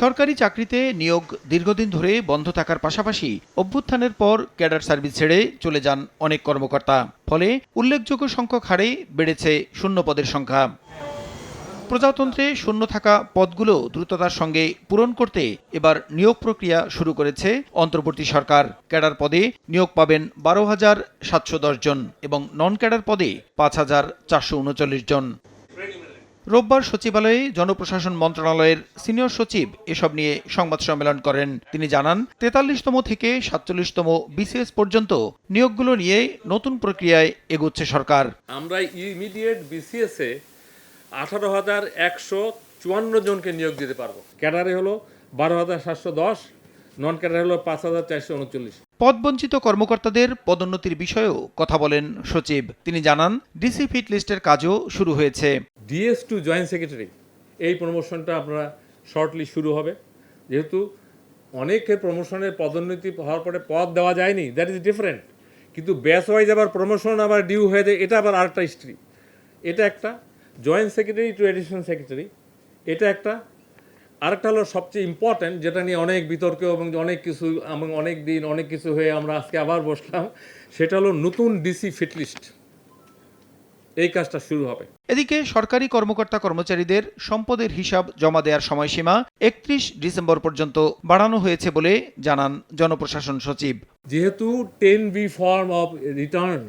সরকারি চাকরিতে নিয়োগ দীর্ঘদিন ধরে বন্ধ থাকার পাশাপাশি অভ্যুত্থানের পর ক্যাডার সার্ভিস ছেড়ে চলে যান অনেক কর্মকর্তা। ফলে উল্লেখযোগ্য সংখ্যক হারে বেড়েছে শূন্য পদের সংখ্যা। প্রজাতন্ত্রে শূন্য থাকা পদগুলো দ্রুততার সঙ্গে পূরণ করতে এবার নিয়োগ প্রক্রিয়া শুরু করেছে অন্তর্বর্তী সরকার। ক্যাডার পদে নিয়োগ পাবেন বারো হাজার সাতশো জন এবং নন ক্যাডার পদে পাঁচ হাজার চারশো উনচল্লিশ জন। রোববার সচিবালয়ে জনপ্রশাসন মন্ত্রণালয়ের সিনিয়র সচিব এসব নিয়ে সংবাদ সম্মেলন করেন। তিনি জানান তেতাল্লিশতম থেকে সাতচল্লিশতম বিসিএস পর্যন্ত নিয়োগগুলো নিয়ে নতুন প্রক্রিয়ায় এগোচ্ছে সরকার। আমরা ইমিডিয়েট বিসিএস এ আঠারো হাজার একশো চুয়ান্ন জনকে নিয়োগ দিতে পারব। ক্যাডারে হলো বারো হাজার সাতশো দশ নন ক্যাডারে হলো পাঁচ হাজার চারশো উনচল্লিশ। পদবঞ্চিত কর্মকর্তাদের পদোন্নতির বিষয়েও কথা বলেন সচিব। তিনি জানান ডিসি ফিট লিস্টের কাজও শুরু হয়েছে। ডিএস টু জয়েন্ট সেক্রেটারি এই প্রমোশনটা আপনারা শর্টলি শুরু হবে। যেহেতু অনেকের প্রমোশনের পদোন্নতি হওয়ার পরে পদ দেওয়া যায়নি দ্যাট ইজ ডিফারেন্ট কিন্তু ব্যাস ওয়াইজ আবার প্রমোশন আবার ডিউ হয়ে যায়, এটা আবার আরেকটা হিস্ট্রি এটা একটা joint secretary to additional secretary এটা একটা। আরেকটা হলো সবচেয়ে ইম্পর্ট্যান্ট যেটা নিয়ে অনেক বিতর্ক এবং অনেক কিছু, এবং অনেক দিন অনেক কিছু হয়ে আমরা আজকে আবার বসলাম, সেটা হলো নতুন ডিসি ফিটলিস্ট এই কাজটা শুরু হবে। এদিকে সরকারি কর্মকর্তা কর্মচারীদের সম্পদের হিসাব জমা দেওয়ার সময়সীমা একত্রিশ ডিসেম্বর পর্যন্ত বাড়ানো হয়েছে বলে জানান জনপ্রশাসন সচিব। যেহেতু ten B form of return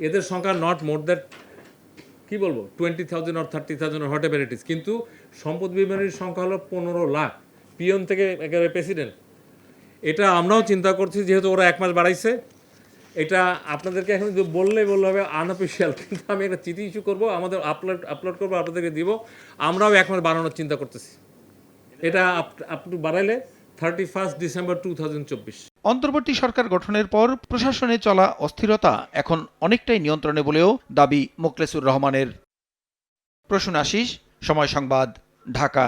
এদের সংখ্যা নট মোর দ্যাট কি বলব twenty thousand or thirty thousand whatever it কিন্তু সম্পদ বিমানের সংখ্যা হলো পনেরো লাখ পিয়ন থেকে একেবারে প্রেসিডেন্ট এটা আমরাও চিন্তা করছি যেহেতু ওরা এক মাস বাড়াইছে এটা আপনাদেরকে এখন যদি বললে হবে আনঅফিসিয়াল কিন্তু আমি একটা চিঠি ইস্যু করব, আমাদের আপলোড আপলোড করব, আপনাদেরকে দিব। আমরাও এক মাস বাড়ানোর চিন্তা করতেছি। এটা up to বাড়াইলে thirty first December two thousand চব্বিশ অন্তর্বর্তী সরকার গঠনের পর প্রশাসনে চলা অস্থিরতা এখন অনেকটাই নিয়ন্ত্রণে বলেও দাবি মোকলেসুর রহমানের। প্রসূন আশিস, সময় সংবাদ, ঢাকা।